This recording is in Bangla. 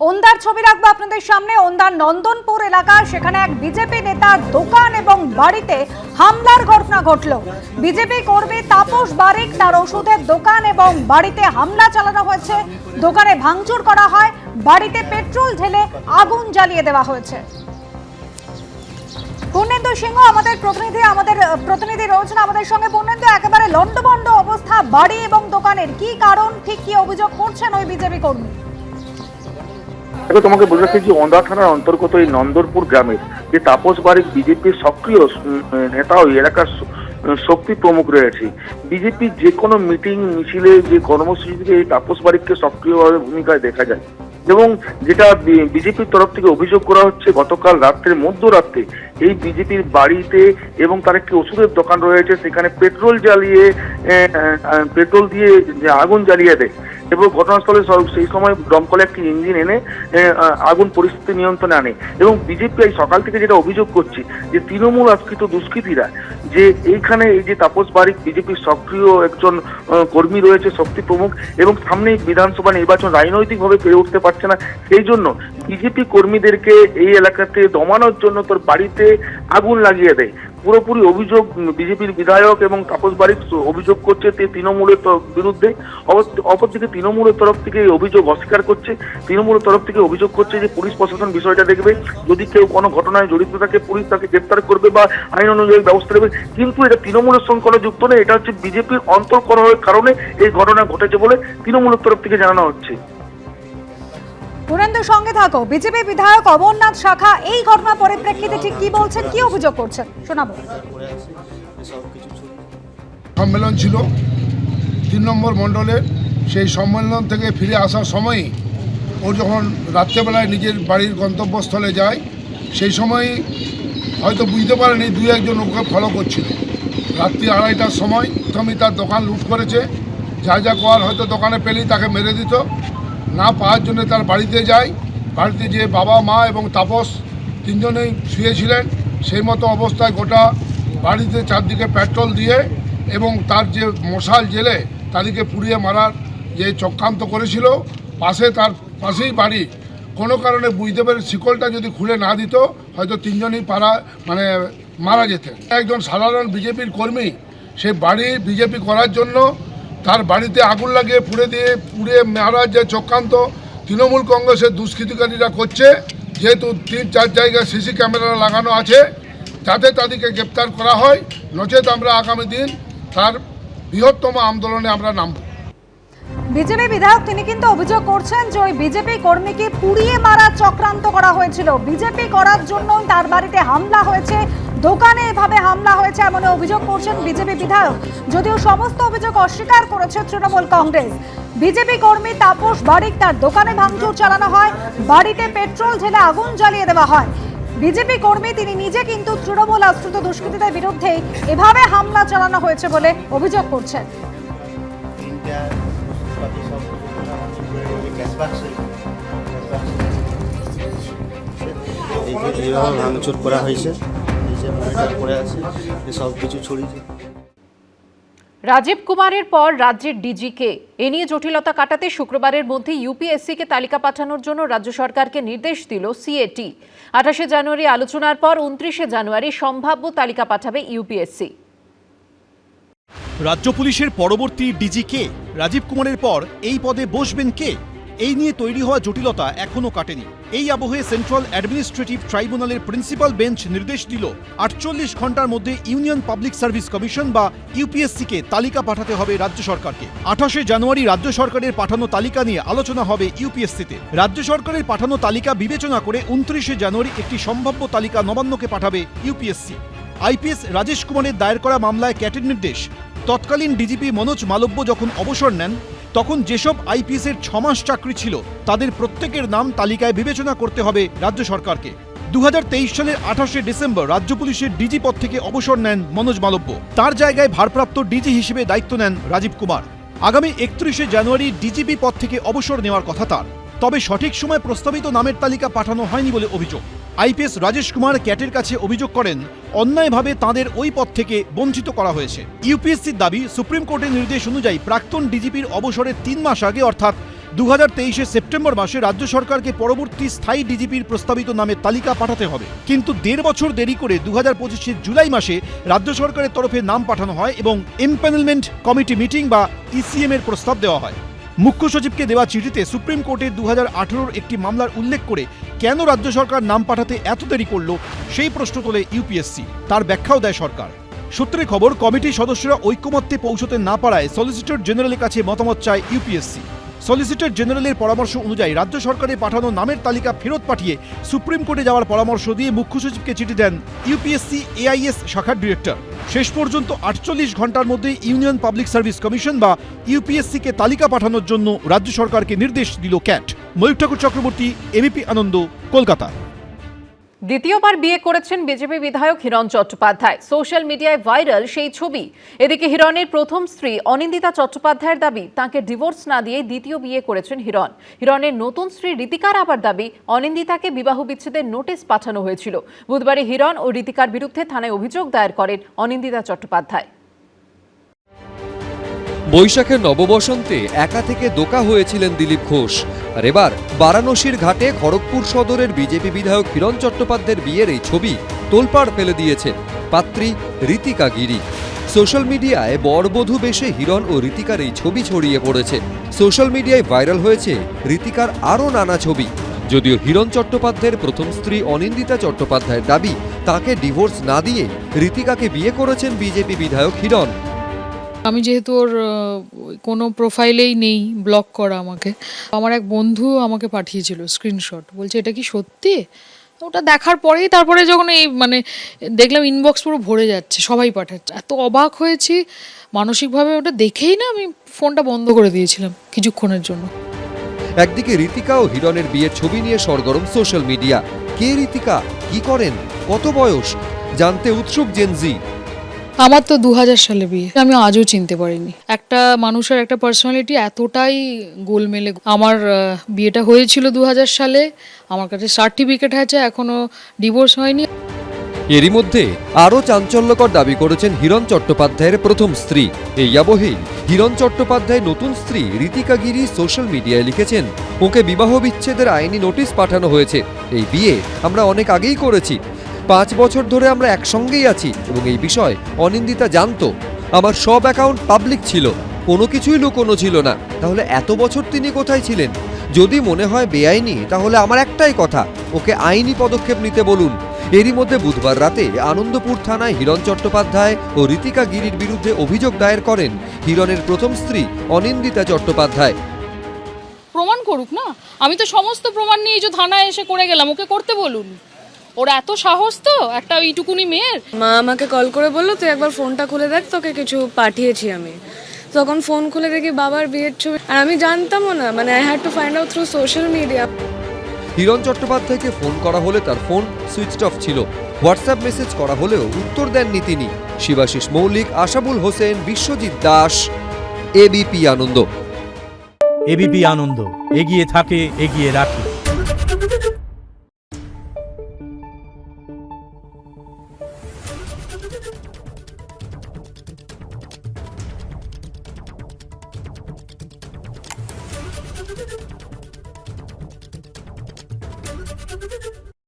ওন্দার ছবি রাখব আপনাদের সামনে। ওন্দার নন্দনপুর এলাকা, সেখানে এক বিজেপি নেতার দোকান এবং বাড়িতে হামলার ঘটনা ঘটল। বিজেপি কর্মী তাপস বারিক তার ওষুধের দোকান এবং বাড়িতে হামলা চালানো হয়েছে। দোকানে ভাঙচুর করা হয়, বাড়িতে পেট্রোল ঢেলে আগুন জ্বালিয়ে দেওয়া হয়েছে। পূর্ণেন্দু সিংহ আমাদের প্রতিনিধি আমাদের প্রতিনিধি রয়েছেন আমাদের সঙ্গে। পূর্ণেন্দু, একেবারে লন্ডভন্ড অবস্থা, বাড়ি এবং দোকানের কি কারণ, ঠিক কি অভিযোগ করছেন ওই বিজেপি কর্মী? দেখো তোমাকে বলে রাখি যে ওন্দা থানার অন্তর্গত এই নন্দরপুর গ্রামের যে তাপস বারিক বিজেপির সক্রিয় নেতা ওই এলাকার শক্তি প্রমুখ রয়েছে। বিজেপির যে কোনো মিটিং, মিছিলে যে কর্মসূচিতে এই তাপস বারিককে সক্রিয়ভাবে ভূমিকায় দেখা যায়। এবং যেটা বিজেপির তরফ থেকে অভিযোগ করা হচ্ছে, গতকাল রাত্রের মধ্যরাত্রে এই বিজেপির বাড়িতে এবং তার একটি ওষুধের দোকান রয়েছে, সেখানে পেট্রোল জ্বালিয়ে পেট্রোল দিয়ে যে আগুন জ্বালিয়ে দেয়। এবং ঘটনাস্থলে সেই সময় দমকলে একটি ইঞ্জিন এনে আগুন পরিস্থিতি নিয়ন্ত্রণে আনে। এবং বিজেপি এই সকাল থেকে যেটা অভিযোগ করছে, যে তৃণমূল আশ্রিত দুষ্কৃতীরা, যে এইখানে এই যে তাপস বারিক বিজেপির সক্রিয় একজন কর্মী রয়েছে, শক্তি প্রমুখ, এবং সামনেই বিধানসভা নির্বাচন রাজনৈতিকভাবে পেরে উঠতে পারছে না, সেই জন্য বিজেপি কর্মীদেরকে এই এলাকাতে দমানোর জন্য তোর বাড়িতে আগুন লাগিয়ে দেয়। পুরোপুরি অভিযোগ বিজেপির বিধায়ক এবং তাপস বারিক অভিযোগ করছে তৃণমূলের বিরুদ্ধে। অপর- অপরদিকে তৃণমূলের তরফ থেকে এই অভিযোগ অস্বীকার করছে। তৃণমূলের তরফ থেকে অভিযোগ করছে যে পুলিশ প্রশাসন বিষয়টা দেখবে। যদি কেউ কোনো ঘটনায় জড়িত থাকে, পুলিশ তাকে গ্রেপ্তার করবে বা আইন অনুযায়ী ব্যবস্থা নেবে। কিন্তু এটা তৃণমূলের সঙ্গে যুক্ত নেই এটা হচ্ছে বিজেপির অন্তর্করণের কারণে এই ঘটনা ঘটেছে বলে তৃণমূলের তরফ থেকে জানানো হচ্ছে। পুরেন্দু সঙ্গে থাকো। বিজেপি বিধায়ক অমরনাথ শাখা, এই ঘটনার পরিপ্রেক্ষিতে ঠিক কি বলছেন, কি অভিযোগ করছেন? শোনাবো। সম্মেলন ছিল। তিন নম্বর মণ্ডলের সেই সম্মেলন থেকে ফিরে আসার সময়ই ও যখন রাত্রেবেলায় নিজের বাড়ির গন্তব্যস্থলে যায়, সেই সময় হয়তো বুঝতে পারেনি দুই একজন ওকে ফলো করছিল। রাত্রি আড়াইটার সময় প্রথমেই তার দোকান লুট করেছে। যা যা করার হয়তো দোকানে পেলেই তাকে মেরে দিত। না পাওয়ার জন্য তার বাড়িতে যায়। বাড়িতে যে বাবা, মা এবং তাপস তিনজনেই শুয়েছিলেন। সেই মতো অবস্থায় গোটা বাড়িতে চারদিকে পেট্রোল দিয়ে এবং তার যে মশাল জেলে তাদেরকে পুড়িয়ে মারার যে চক্রান্ত করেছিল, পাশে তার পাশেই বাড়ি। কোনো কারণে বুঝতে পেরে শিকলটা যদি খুলে না দিত, হয়তো তিনজনই পারা মানে মারা যেতেন। একজন সাধারণ বিজেপির কর্মী, সে বাড়ি বিজেপি করার জন্য তার বাড়িতে আগুন লাগিয়ে পুড়ে দিয়ে পুড়ে মারার যে চক্রান্ত তৃণমূল কংগ্রেসের দুষ্কৃতিকারীরা করছে, যেহেতু তিন চার জায়গায় সিসি ক্যামেরা লাগানো আছে যাতে তাদেরকে গ্রেপ্তার করা হয়। নচেত আমরা আগামী দিন তার বৃহত্তম আন্দোলনে আমরা নামব। বিজেপি বিধায়ক তিনি কিন্তু অভিযোগ করছেন যে ওই বিজেপি কর্মীকে পুড়িয়ে মারার চক্রান্ত করা হয়েছিল। বিজেপি করার জন্য তার বাড়িতে হামলা হয়েছে, দোকানে এভাবে হামলা হয়েছে এমন অভিযোগ করছেন বিজেপি বিধায়ক। যদিও সমস্ত অভিযোগ অস্বীকার করেছে তৃণমূল কংগ্রেস। বিজেপি কর্মী তাপস বারিক তার দোকানে ভাঙচুর চালানো হয়, বাড়িতে পেট্রোল ঢেলে আগুন জ্বালিয়ে দেওয়া হয়। বিজেপি কর্মী তিনি নিজে কিন্তু তৃণমূল আশ্রিত দুষ্কৃতীদের বিরুদ্ধে এভাবে হামলা চালানো হয়েছে বলে অভিযোগ করছেন। এইভাবে ভাঙচুর করা হয়েছে রাজীব কুমারের পর রাজ্যের ডিজিকে। এ নিয়ে জটিলতা কাটাতে শুক্রবারের মধ্যে ইউপিএসসিকে তালিকা পাঠানোর জন্য রাজ্য সরকারকে নির্দেশ দিল সিএটি। আঠাশে জানুয়ারি আলোচনার পর উনত্রিশে জানুয়ারি সম্ভাব্য তালিকা পাঠাবে ইউপিএসসি। রাজ্য পুলিশের পরবর্তী ডিজি কে রাজীব কুমারের পর এই পদে বসবেন কে? এই নিয়ে তৈরি হওয়া জটিলতা এখনও কাটেনি। এই আবহে সেন্ট্রাল অ্যাডমিনিস্ট্রেটিভ ট্রাইব্যুনালের প্রিন্সিপাল বেঞ্চ নির্দেশ দিল, আটচল্লিশ ঘণ্টার মধ্যে ইউনিয়ন পাবলিক সার্ভিস কমিশন বা ইউপিএসসিকে তালিকা পাঠাতে হবে রাজ্য সরকারকে। আঠাশে জানুয়ারি রাজ্য সরকারের পাঠানো তালিকা নিয়ে আলোচনা হবে ইউপিএসসিতে। রাজ্য সরকারের পাঠানো তালিকা বিবেচনা করে উনত্রিশে জানুয়ারি একটি সম্ভাব্য তালিকা নবান্নকে পাঠাবে ইউপিএসসি। আইপিএস রাজেশ কুমারের দায়ের করা মামলায় ক্যাটের নির্দেশ। তৎকালীন ডিজিপি মনোজ মালব্য যখন অবসর নেন তখন যেসব আইপিএসের ছমাস চাকরি ছিল, তাদের প্রত্যেকের নাম তালিকায় বিবেচনা করতে হবে রাজ্য সরকারকে। দু হাজার তেইশ সালের আঠাশে ডিসেম্বর রাজ্য পুলিশের ডিজি পদ থেকে অবসর নেন মনোজ মালব্য। তার জায়গায় ভারপ্রাপ্ত ডিজি হিসেবে দায়িত্ব নেন রাজীব কুমার। আগামী একত্রিশে জানুয়ারি ডিজিপি পদ থেকে অবসর নেওয়ার কথা তার। তবে সঠিক সময় প্রস্তাবিত নামের তালিকা পাঠানো হয়নি বলে অভিযোগ। আইপিএস রাজেশ কুমার ক্যাটের কাছে অভিযোগ করেন, অন্যায়ভাবে তাঁদের ওই পদ থেকে বঞ্চিত করা হয়েছে। ইউপিএসসির দাবি সুপ্রিম কোর্টের নির্দেশ অনুযায়ী প্রাক্তন ডিজিপির অবসরের তিন মাস আগে, অর্থাৎ দু হাজার সেপ্টেম্বর মাসে রাজ্য সরকারকে পরবর্তী স্থায়ী ডিজিপির প্রস্তাবিত নামের তালিকা পাঠাতে হবে। কিন্তু দেড় বছর দেরি করে দু হাজার জুলাই মাসে রাজ্য সরকারের তরফে নাম পাঠানো হয় এবং এমপ্যানেলমেন্ট কমিটি মিটিং বা ইসিএম এর প্রস্তাব দেওয়া হয়। মুখ্য সচিবকে দেওয়া চিঠিতে সুপ্রিম কোর্টের দু হাজার একটি মামলার উল্লেখ করে কেন রাজ্য সরকার নাম পাঠাতে এত দেরি করল, সেই প্রশ্ন তোলে ইউপিএসসি। তার ব্যাখ্যাও দেয় সরকার। সূত্রে খবর, কমিটির সদস্যরা ঐক্যমত্যে পৌঁছতে না পারায় সলিসিটর জেনারেলের কাছে মতামত চায় ইউপিএসসি। সলিসিটর জেনারেলের পরামর্শ অনুযায়ী রাজ্য সরকারের পাঠানো নামের তালিকা ফেরত পাঠিয়ে সুপ্রিম কোর্টে যাওয়ার পরামর্শ দিয়ে মুখ্য সচিবকে চিঠি দেন ইউপিএসসি এআইএস শাখার ডিরেক্টর। শেষ পর্যন্ত আটচল্লিশ ঘণ্টার মধ্যে ইউনিয়ন পাবলিক সার্ভিস কমিশন বা ইউপিএসসিকে তালিকা পাঠানোর জন্য রাজ্য সরকারকে নির্দেশ দিল ক্যাট। ময়ূর ঠাকুর চক্রবর্তী এবিপি আনন্দ কলকাতা। দ্বিতীয়বার বিয়ে করেছেন বিজেপি বিধায়ক হিরণ চট্টোপাধ্যায়। সোশ্যাল মিডিয়ায় ভাইরাল সেই ছবি। এদিকে হিরণের প্রথম স্ত্রী অনিন্দিতা চট্টোপাধ্যায়ের দাবি, তাকে ডিভোর্স না দিয়ে দ্বিতীয় বিয়ে করেছেন হিরণ। হিরণের নতুন স্ত্রী রীতিকার আবার দাবি, অনিন্দিতাকে বিবাহ বিচ্ছেদের নোটিশ পাঠানো হয়েছিল। বুধবারে হিরণ ও রীতিকার বিরুদ্ধে থানায় অভিযোগ দায়ের করেন অনিন্দিতা চট্টোপাধ্যায়। বৈশাখের নববসন্তে একা থেকে দোকা হয়েছিলেন দিলীপ ঘোষ। আর এবার বারাণসীর ঘাটে খড়গপুর সদরের বিজেপি বিধায়ক হিরণ চট্টোপাধ্যায়ের বিয়ের এই ছবি তোলপাড় ফেলে দিয়েছে পাত্রী রীতিকা গিরি। সোশ্যাল মিডিয়ায় বরবধূ বেশে হিরণ ও রীতিকার এই ছবি ছড়িয়ে পড়েছে। সোশ্যাল মিডিয়ায় ভাইরাল হয়েছে রীতিকার আরও নানা ছবি। যদিও হিরণ চট্টোপাধ্যায়ের প্রথম স্ত্রী অনিন্দিতা চট্টোপাধ্যায়ের দাবি, তাকে ডিভোর্স না দিয়ে রীতিকাকে বিয়ে করেছেন বিজেপি বিধায়ক হিরণ। আমি যেহেতু ওর কোনো প্রোফাইলেই নেই ব্লক করা আমাকে। আমার এক বন্ধু আমাকে পাঠিয়েছিল স্ক্রিনশট বলছে, এটা কি সত্যি? ওটা দেখার পরেই তারপরে যখন এই মানে দেখলাম ইনবক্স পুরো ভরে যাচ্ছে, সবাই পাঠাচ্ছে। এত অবাক হয়েছি, মানসিকভাবে ওটা দেখেই না আমি ফোনটা বন্ধ করে দিয়েছিলাম কিছুক্ষণের জন্য। একদিকে রীতিকা ও হিরণের বিয়ের ছবি নিয়ে সরগরম সোশ্যাল মিডিয়া কে রীতিকা কি করেন? কত বয়স? জানতে উৎসুক জেনজি আমার তো দু হাজার সালে বিয়ে। আমি আজও চিনতে পারিনি। একটা মানুষের একটা পার্সোনালিটি এতটাই গোলমেলে আমার বিয়েটা হয়েছিল দু হাজার সালে। আমার কাছে সার্টিফিকেট আছে, এখনও ডিভোর্স হয়নি। এরই মধ্যে আরও চাঞ্চল্যকর দাবি করেছেন হিরণ চট্টোপাধ্যায়ের প্রথম স্ত্রী। এই আবহেই হিরণ চট্টোপাধ্যায় নতুন স্ত্রী রীতিকা গিরি সোশ্যাল মিডিয়ায় লিখেছেন, ওকে বিবাহ বিচ্ছেদের আইনি নোটিশ পাঠানো হয়েছে। এই বিয়ে আমরা অনেক আগেই করেছি। পাঁচ বছর ধরে আমরা একসঙ্গেই আছি এবং এই বিষয় অনিন্দিতা জানতো। আমার সব অ্যাকাউন্ট পাবলিক ছিল, কোনো কিছুই লুকোনো ছিল না। তাহলে এত বছর তিনি কোথায় ছিলেন? যদি মনে হয় বেআইনি, তাহলে আমার একটাই কথা, ওকে আইনি পদক্ষেপ নিতে বলুন। এরই মধ্যে বুধবার রাতে আনন্দপুর থানায় হিরণ চট্টোপাধ্যায় ও রীতিকা গিরির বিরুদ্ধে অভিযোগ দায়ের করেন হিরণের প্রথম স্ত্রী অনিন্দিতা চট্টোপাধ্যায়। প্রমাণ করুক না? আমি তো সমস্ত প্রমাণ নিয়ে যে থানায় এসে করে গেলাম, ওকে করতে বলুন। ওর এত সাহস তো একটা এইটুকুনি মেয়ের? মা আমাকে কল করে বলল তুই একবার ফোনটা খুলে দেখ তোকে কিছু পাঠিয়েছি আমি। তখন ফোন খুলে দেখি বাবার বিয়ের ছবি। আর আমি জানতামও না মানে I had to find out through social media Hiran চট্টোপাধ্যায়কে phone করা হলে তার ফোন সুইচড অফ ছিল। হোয়াটসঅ্যাপ মেসেজ করা হলেও উত্তর দেননি তিনি। শিবাশিস মৌলিক আশাবুল হোসেন বিশ্বজিৎ দাস এবিপি আনন্দ। এবিপি আনন্দ এগিয়ে থাকে এগিয়ে রাখে।